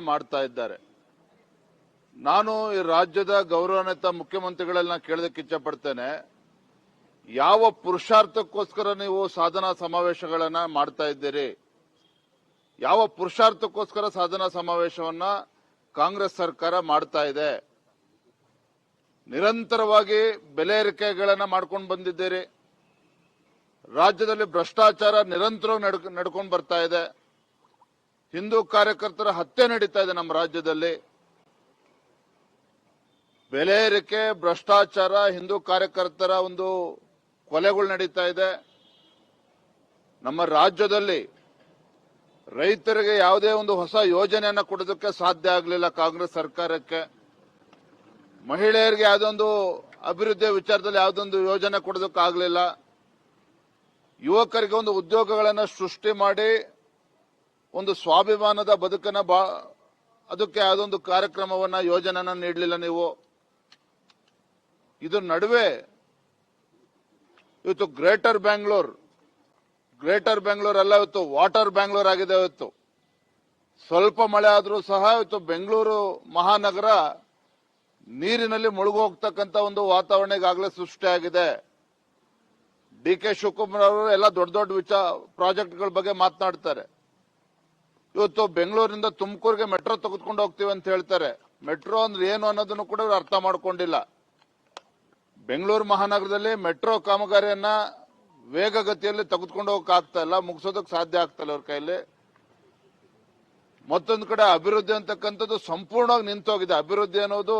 ಮಾಡ್ತಾ ಇದ್ದಾರೆ. ನಾನು ಈ ರಾಜ್ಯದ ಗೌರವಾನ್ವಿತ ಮುಖ್ಯಮಂತ್ರಿಗಳೆಲ್ಲ ಕೇಳೋದಕ್ಕೆ ಇಚ್ಛಪಡ್ತೇನೆ. ಯಾವ ಪುರುಷಾರ್ಥಕ್ಕೋಸ್ಕರ ನೀವು ಸಾಧನಾ ಸಮಾವೇಶಗಳನ್ನ ಮಾಡ್ತಾ ಇದ್ದೀರಿ? ಯಾವ ಪುರುಷಾರ್ಥಕ್ಕೋಸ್ಕರ ಸಾಧನಾ ಸಮಾವೇಶವನ್ನ ಕಾಂಗ್ರೆಸ್ ಸರ್ಕಾರ ಮಾಡ್ತಾ ಇದೆ? ನಿರಂತರವಾಗಿ ಬೆಲೆ ಏರಿಕೆಗಳನ್ನ ಮಾಡ್ಕೊಂಡು ಬಂದಿದ್ದೀರಿ. ರಾಜ್ಯದಲ್ಲಿ ಭ್ರಷ್ಟಾಚಾರ ನಿರಂತರವಾಗಿ ನಡ್ಕ, ನಡ್ಕೊಂಡು ಬರ್ತಾ ಇದೆ. ಹಿಂದೂ ಕಾರ್ಯಕರ್ತರ ಹತ್ಯೆ ನಡೀತಾ ಇದೆ ನಮ್ಮ ರಾಜ್ಯದಲ್ಲಿ. ಬೆಲೆ ಏರಿಕೆ, ಭ್ರಷ್ಟಾಚಾರ, ಹಿಂದೂ ಕಾರ್ಯಕರ್ತರ ಒಂದು ಕೊಲೆಗಳು ನಡೀತಾ ಇದೆ. ನಮ್ಮ ರಾಜ್ಯದಲ್ಲಿ ರೈತರಿಗೆ ಯಾವುದೇ ಒಂದು ಹೊಸ ಯೋಜನೆಯನ್ನು ಕೊಡೋದಕ್ಕೆ ಸಾಧ್ಯ ಆಗಲಿಲ್ಲ ಕಾಂಗ್ರೆಸ್ ಸರ್ಕಾರಕ್ಕೆ. ಮಹಿಳೆಯರಿಗೆ ಯಾವುದೊಂದು ಅಭಿವೃದ್ಧಿಯ ವಿಚಾರದಲ್ಲಿ ಯಾವುದೊಂದು ಯೋಜನೆ ಕೊಡೋದಕ್ಕಾಗಲಿಲ್ಲ ಯುವಕರಿಗೆ ಒಂದು ಉದ್ಯೋಗಗಳನ್ನು ಸೃಷ್ಟಿ ಮಾಡಿ ಒಂದು ಸ್ವಾಭಿಮಾನದ ಬದುಕನ್ನ ಬಾ, ಅದಕ್ಕೆ ಅದೊಂದು ಕಾರ್ಯಕ್ರಮವನ್ನ, ಯೋಜನೆನ ನೀಡಲಿಲ್ಲ ನೀವು. ಇದ್ರ ನಡುವೆ ಇವತ್ತು ಗ್ರೇಟರ್ ಬ್ಯಾಂಗ್ಳೂರ್ ಗ್ರೇಟರ್ ಬ್ಯಾಂಗ್ಳೂರ್ ಅಲ್ಲ, ಇವತ್ತು ವಾಟರ್ ಬ್ಯಾಂಗ್ಳೂರ್ ಆಗಿದೆ ಇವತ್ತು. ಸ್ವಲ್ಪ ಮಳೆ ಆದರೂ ಸಹ ಇವತ್ತು ಬೆಂಗಳೂರು ಮಹಾನಗರ ನೀರಿನಲ್ಲಿ ಮುಳುಗು ಹೋಗ್ತಕ್ಕಂತ ಒಂದು ವಾತಾವರಣ ಈಗಾಗಲೇ ಸೃಷ್ಟಿಯಾಗಿದೆ ಡಿ ಕೆ ಶಿವಕುಮಾರ್ ಅವರು ಎಲ್ಲ ದೊಡ್ಡ ದೊಡ್ಡ ವಿಚಾರ, ಪ್ರಾಜೆಕ್ಟ್ಗಳ ಬಗ್ಗೆ ಮಾತನಾಡ್ತಾರೆ. ಇವತ್ತು ಬೆಂಗಳೂರಿನಿಂದ ತುಮಕೂರಿಗೆ ಮೆಟ್ರೋ ತೆಗೆದುಕೊಂಡು ಹೋಗ್ತೀವಿ ಅಂತ ಹೇಳ್ತಾರೆ. ಮೆಟ್ರೋ ಅಂದ್ರೆ ಏನು ಅನ್ನೋದನ್ನು ಕೂಡ ಅರ್ಥ ಮಾಡ್ಕೊಂಡಿಲ್ಲ. ಬೆಂಗಳೂರು ಮಹಾನಗರದಲ್ಲಿ ಮೆಟ್ರೋ ಕಾಮಗಾರಿಯನ್ನ ವೇಗಗತಿಯಲ್ಲಿ ತೆಗೆದುಕೊಂಡು ಹೋಗಕ್ ಆಗ್ತಾ ಇಲ್ಲ, ಮುಗಿಸೋದಕ್ಕೆ ಸಾಧ್ಯ ಆಗ್ತಾ ಇಲ್ಲ ಅವ್ರ ಕೈಯಲ್ಲಿ ಮತ್ತೊಂದು ಕಡೆ ಅಭಿವೃದ್ಧಿ ಅಂತಕ್ಕಂಥದ್ದು ಸಂಪೂರ್ಣವಾಗಿ ನಿಂತೋಗಿದೆ. ಅಭಿವೃದ್ಧಿ ಅನ್ನೋದು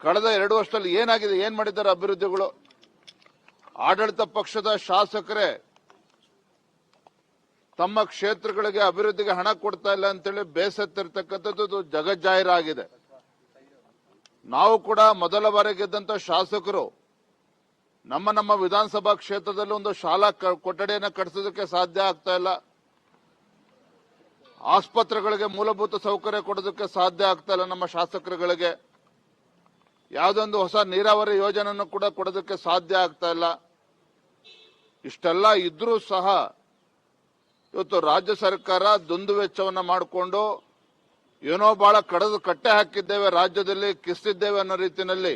ಕಳೆದ ಎರಡು ವರ್ಷದಲ್ಲಿ ಏನಾಗಿದೆ, ಏನ್ ಮಾಡಿದ್ದಾರೆ ಅಭಿವೃದ್ಧಿಗಳು? ಆಡಳಿತ ಪಕ್ಷದ ಶಾಸಕರೇ ತಮ್ಮ ಕ್ಷೇತ್ರಗಳಿಗೆ ಅಭಿವೃದ್ಧಿಗೆ ಹಣ ಕೊಡ್ತಾ ಇಲ್ಲ ಅಂತೇಳಿ ಬೇಸತ್ತಿರ್ತಕ್ಕಂಥದ್ದು ಜಗಜ್ಜಾಹೀರಾಗಿದೆ. ನಾವು ಕೂಡ ಮೊದಲ ಬಾರಿಗೆ ಗೆದ್ದಂತ ಶಾಸಕರು ನಮ್ಮ ನಮ್ಮ ವಿಧಾನಸಭಾ ಕ್ಷೇತ್ರದಲ್ಲಿ ಒಂದು ಶಾಲಾ ಕೊಠಡಿಯನ್ನ ಕಟ್ಟಿಸೋದಕ್ಕೆ ಸಾಧ್ಯ ಆಗ್ತಾ ಇಲ್ಲ. ಆಸ್ಪತ್ರೆಗಳಿಗೆ ಮೂಲಭೂತ ಸೌಕರ್ಯ ಕೊಡೋದಕ್ಕೆ ಸಾಧ್ಯ ಆಗ್ತಾ ಇಲ್ಲ ನಮ್ಮ ಶಾಸಕರುಗಳಿಗೆ. ಯಾವುದೊಂದು ಹೊಸ ನೀರಾವರಿ ಯೋಜನೆಯನ್ನು ಕೂಡ ಕೊಡೋದಕ್ಕೆ ಸಾಧ್ಯ ಆಗ್ತಾ ಇಲ್ಲ. ಇಷ್ಟೆಲ್ಲ ಇದ್ರೂ ಸಹ ಇವತ್ತು ರಾಜ್ಯ ಸರ್ಕಾರ ದುಂದು ವೆಚ್ಚವನ್ನ ಮಾಡಿಕೊಂಡು ಏನೋ ಬಹಳ ಕಡದು ಕಟ್ಟೆ ಹಾಕಿದ್ದೇವೆ, ರಾಜ್ಯದಲ್ಲಿ ಕಿಸ್ತಿದ್ದೇವೆ ಅನ್ನೋ ರೀತಿಯಲ್ಲಿ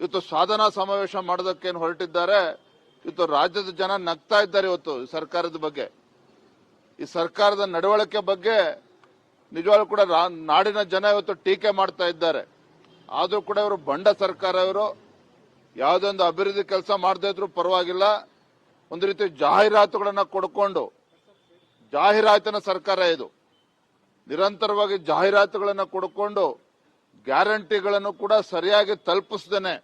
ಇವತ್ತು ಸಾಧನಾ ಸಮಾವೇಶ ಮಾಡೋದಕ್ಕೆ ಹೊರಟಿದ್ದಾರೆ. ಇವತ್ತು ರಾಜ್ಯದ ಜನ ನಗ್ತಾ ಇದ್ದಾರೆ ಇವತ್ತು ಸರ್ಕಾರದ ಬಗ್ಗೆ. ಈ ಸರ್ಕಾರದ ನಡವಳಿಕೆ ಬಗ್ಗೆ ನಿಜವಾಗ್ಲೂ ಕೂಡ ನಾಡಿನ ಜನ ಇವತ್ತು ಟೀಕೆ ಮಾಡ್ತಾ ಇದ್ದಾರೆ. ಆದರೂ ಕೂಡ ಇವರು ಬಂಡ ಸರ್ಕಾರ ಇವರು. ಯಾವುದೊಂದು ಅಭಿವೃದ್ಧಿ ಕೆಲಸ ಮಾಡದೇ ಇದ್ರು ಪರವಾಗಿಲ್ಲ. ಒಂದು ರೀತಿ ಜಾಹೀರಾತುಗಳನ್ನು ಕೊಡ್ಕೊಂಡು ಜಾಹೀರಾತಿನ ಸರ್ಕಾರ ಇದು. ನಿರಂತರವಾಗಿ ಜಾಹೀರಾತುಗಳನ್ನು ಕೊಡ್ಕೊಂಡು ಗ್ಯಾರಂಟಿಗಳನ್ನು ಕೂಡ ಸರಿಯಾಗಿ ತಲುಪಿಸ್ದೇನೆ.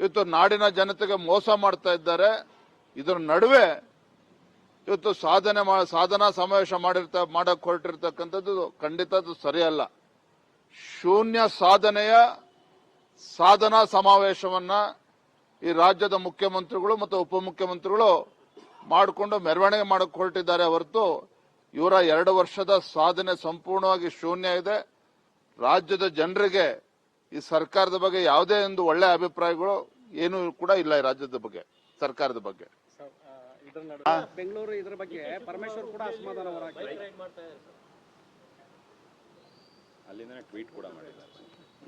ಇವತ್ತು ನಾಡಿನ ಜನತೆಗೆ ಮೋಸ ಮಾಡ್ತಾ ಇದ್ದಾರೆ. ಇದರ ನಡುವೆ ಇವತ್ತು ಸಾಧನೆ ಸಾಧನಾ ಸಮಾವೇಶ ಮಾಡಿರ್ತ, ಮಾಡಕ್ ಹೊರಟಿರ್ತಕ್ಕಂಥದ್ದು ಖಂಡಿತ ಅದು ಸರಿಯಲ್ಲ. ಶೂನ್ಯ ಸಾಧನೆಯ ಸಾಧನಾ ಸಮಾವೇಶವನ್ನ ಈ ರಾಜ್ಯದ ಮುಖ್ಯಮಂತ್ರಿಗಳು ಮತ್ತು ಉಪಮುಖ್ಯಮಂತ್ರಿಗಳು ಮಾಡಿಕೊಂಡು ಮೆರವಣಿಗೆ ಮಾಡಕ್ಕೆ ಹೊರಟಿದ್ದಾರೆ ಹೊರತು ಇವರ ಎರಡು ವರ್ಷದ ಸಾಧನೆ ಸಂಪೂರ್ಣವಾಗಿ ಶೂನ್ಯ ಇದೆ. ರಾಜ್ಯದ ಜನರಿಗೆ ಈ ಸರ್ಕಾರದ ಬಗ್ಗೆ ಯಾವುದೇ ಒಂದು ಒಳ್ಳೆ ಅಭಿಪ್ರಾಯಗಳು ಏನು ಕೂಡ ಇಲ್ಲ ಈ ರಾಜ್ಯದ ಬಗ್ಗೆ ಸರ್ಕಾರದ ಬಗ್ಗೆ. ಇದ್ರ ನಡುವೆ ಬೆಂಗಳೂರು ಇದ್ರ ಬಗ್ಗೆ ಪರಮೇಶ್ವರ್ ಕೂಡ ಅಸಮಾಧಾನ ಅಲ್ಲಿಂದ ಟ್ವೀಟ್ ಕೂಡ ಮಾಡಿದ್ದಾರೆ.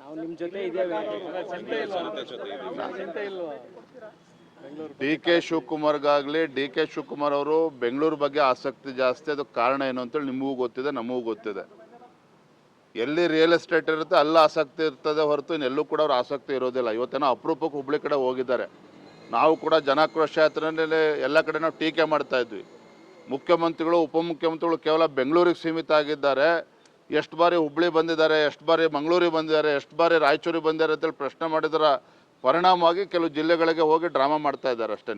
ನಾವು ನಿಮ್ ಜೊತೆ ಇದ್ದೇವೆ. ಚಿಂತೆ ಇಲ್ವಾ? ಡಿ ಕೆ ಶಿವಕುಮಾರ್ಗಾಗ್ಲಿ, ಡಿ ಕೆ ಶಿವಕುಮಾರ್ ಅವರು ಬೆಂಗಳೂರು ಬಗ್ಗೆ ಆಸಕ್ತಿ ಜಾಸ್ತಿ, ಅದಕ್ಕೆ ಕಾರಣ ಏನು ಅಂತೇಳಿ ನಿಮಗೂ ಗೊತ್ತಿದೆ, ನಮಗೂ ಗೊತ್ತಿದೆ. ಎಲ್ಲಿ ರಿಯಲ್ ಎಸ್ಟೇಟ್ ಇರುತ್ತೆ, ಅಲ್ಲ ಆಸಕ್ತಿ ಇರ್ತದೆ ಹೊರತು ಇನ್ನೆಲ್ಲೂ ಕೂಡ ಅವ್ರು ಆಸಕ್ತಿ ಇರೋದಿಲ್ಲ. ಇವತ್ತೇನೋ ಅಪರೂಪಕ್ಕೆ ಹುಬ್ಳಿ ಕಡೆ ಹೋಗಿದ್ದಾರೆ. ನಾವು ಕೂಡ ಜನಾಕ್ರೋಶ ಯಾತ್ರೆಯಲ್ಲಿ ಎಲ್ಲ ಕಡೆ ನಾವು ಟೀಕೆ ಮಾಡ್ತಾ ಇದ್ವಿ. ಮುಖ್ಯಮಂತ್ರಿಗಳು, ಉಪಮುಖ್ಯಮಂತ್ರಿಗಳು ಕೇವಲ ಬೆಂಗಳೂರಿಗೆ ಸೀಮಿತ ಆಗಿದ್ದಾರೆ. ಎಷ್ಟು ಬಾರಿ ಹುಬ್ಳಿ ಬಂದಿದ್ದಾರೆ, ಎಷ್ಟು ಬಾರಿ ಮಂಗಳೂರಿಗೆ ಬಂದಿದ್ದಾರೆ, ಎಷ್ಟು ಬಾರಿ ರಾಯಚೂರಿಗೆ ಬಂದಿದ್ದಾರೆ ಅಂತೇಳಿ ಪ್ರಶ್ನೆ ಮಾಡಿದರ ಪರಿಣಾಮವಾಗಿ ಕೆಲವು ಜಿಲ್ಲೆಗಳಿಗೆ ಹೋಗಿ ಡ್ರಾಮಾ ಮಾಡ್ತಾ ಇದ್ದಾರೆ ಅಷ್ಟೇ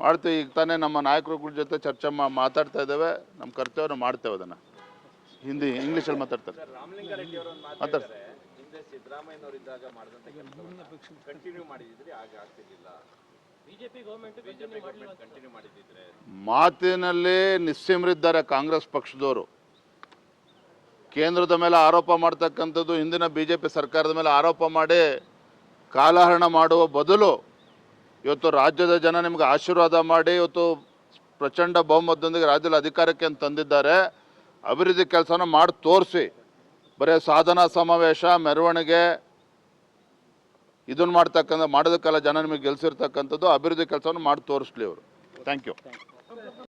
ಮಾಡ್ತೀವಿ ಈಗ ತಾನೇ ನಮ್ಮ ನಾಯಕರುಗಳ ಜೊತೆ ಚರ್ಚೆ ಮಾ ಮಾತಾಡ್ತಾ ಇದ್ದೇವೆ ನಮ್ಮ ಕರ್ತವ್ಯ ಮಾಡ್ತೇವೆ ಅದನ್ನು. ಹಿಂದಿ ಇಂಗ್ಲೀಷಲ್ಲಿ ಮಾತಾಡ್ತಾರೆ. ರಾಮಲಿಂಗಾರೆಡ್ಡಿ ಅವರು ಒಂದು ಮಾತು ಮಾತಾಡ್- ಹೇಳಿದ್ದಾರೆ ಹಿಂದೆ ಸಿದ್ದರಾಮಯ್ಯನವರು ಇದ್ದಾಗ ಮಾಡಿದಂತ ಕೆಲಸವನ್ನ ಕಂಟಿನ್ಯೂ ಮಾಡಿದಿದ್ರೆ ಆಗ ಆಗ್ತಿರ್ಲಿಲ್ಲ. ಬಿಜೆಪಿ ಗೌರ್ಮೆಂಟ್ ಕಂಟಿನ್ಯೂ ಮಾಡಿದಿದ್ರೆ ಮಾತಿನಲ್ಲಿ ನಿಸ್ಸೀಮರಿದ್ದಾರೆ ಕಾಂಗ್ರೆಸ್ ಪಕ್ಷದವರು. ಕೇಂದ್ರದ ಮೇಲೆ ಆರೋಪ ಮಾಡ್ತಕ್ಕಂಥದ್ದು ಹಿಂದಿನ ಬಿ ಜೆ ಪಿ ಸರ್ಕಾರದ ಮೇಲೆ ಆರೋಪ ಮಾಡಿ ಕಾಲಹರಣ ಮಾಡುವ ಬದಲು ಇವತ್ತು ರಾಜ್ಯದ ಜನ ನಿಮ್ಗೆ ಆಶೀರ್ವಾದ ಮಾಡಿ ಇವತ್ತು ಪ್ರಚಂಡ ಬಹುಮತದೊಂದಿಗೆ ರಾಜ್ಯದಲ್ಲಿ ಅಧಿಕಾರಕ್ಕೆ ಅಂತ ತಂದಿದ್ದಾರೆ. ಅಭಿವೃದ್ಧಿ ಕೆಲಸನ ಮಾಡಿ ತೋರಿಸಿ. ಬರೀ ಸಾಧನಾ ಸಮಾವೇಶ, ಮೆರವಣಿಗೆ, ಇದನ್ನು ಮಾಡ್ತಕ್ಕಂಥ, ಮಾಡೋದಕ್ಕೆಲ್ಲ ಜನ ನಿಮಗೆ ಗೆಲ್ಸಿರ್ತಕ್ಕಂಥದ್ದು ಅಭಿವೃದ್ಧಿ ಕೆಲಸವನ್ನು ಮಾಡಿ ತೋರಿಸ್ಲಿ ಅವರು ಥ್ಯಾಂಕ್ ಯು